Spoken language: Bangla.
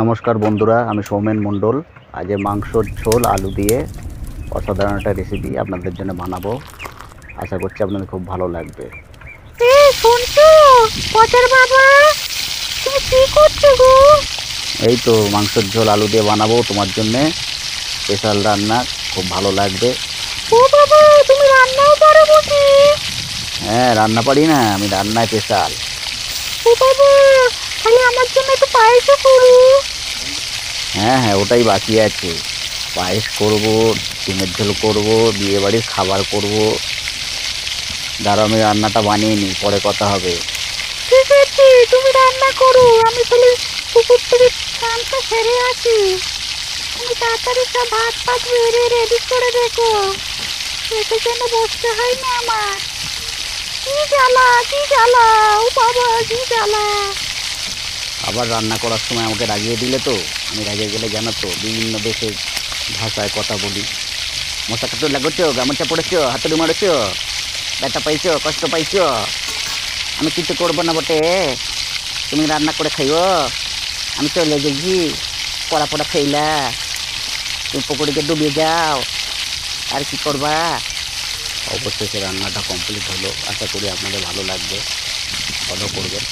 নমস্কার বন্ধুরা আমি সৌমেন মণ্ডল। আজ মাংসর ঝোল আলু দিয়ে অসাধারণ একটা রেসিপি আপনাদের জন্য বানাবো। আশা করছি আপনাদের খুব ভালো লাগবে। এই তো মাংসর ঝোল আলু দিয়ে বানাবো তোমার জন্যে। স্পেশাল রান্না খুব ভালো লাগবে। ও বাবা তুমি রান্নাও পারো বুঝি হ্যাঁ রান্না পারি না আমি রান্নায় স্পেশাল ও বাবা তাহলে আমার জন্য একটু পায়েসও করু। হ্যাঁ হ্যাঁ ওটাই বাকি আছে। পায়েস করব ডিমের ঝোল করব বিয়ে বাড়ির খাবার করব। দাঁড়াও আমি রান্নাটা বানিয়ে নিই পরে কথা হবে। ঠিক আছে তুমি রান্না করো। আমি তাহলে পুকুর থেকে স্নানটা সেরে আসি। তুমি তাড়াতাড়ি সব ভাত ফাত বেড়ে রেডি করে রেখো এতে যেন বসতে হয় না আমার। কি জ্বালা কি জ্বালা ও বাবা কি জ্বালা। আবার রান্না করার সময় আমাকে রাগিয়ে দিলে তো? আমি রাগিয়ে গেলে জানো তো, বিভিন্ন দেশের ভাষায় কথা বলি। মশা কাটু লাগছো গামছা পড়েছো? হাতুড়ি মারেছো ব্যথা পাইছো? কষ্ট পাইছো? আমি কিছু করব না বটে। তুমি রান্না করে খাইও। আমি চলে গেছি। পড়া পড়া খাইলা। তুমি পুকুরিকে ডুবিয়ে যাও। আর কি করবা? অবশ্যই সে রান্নাটা কমপ্লিট হলো। আশা করি আপনাদের ভালো লাগবে। ফলো করবেন।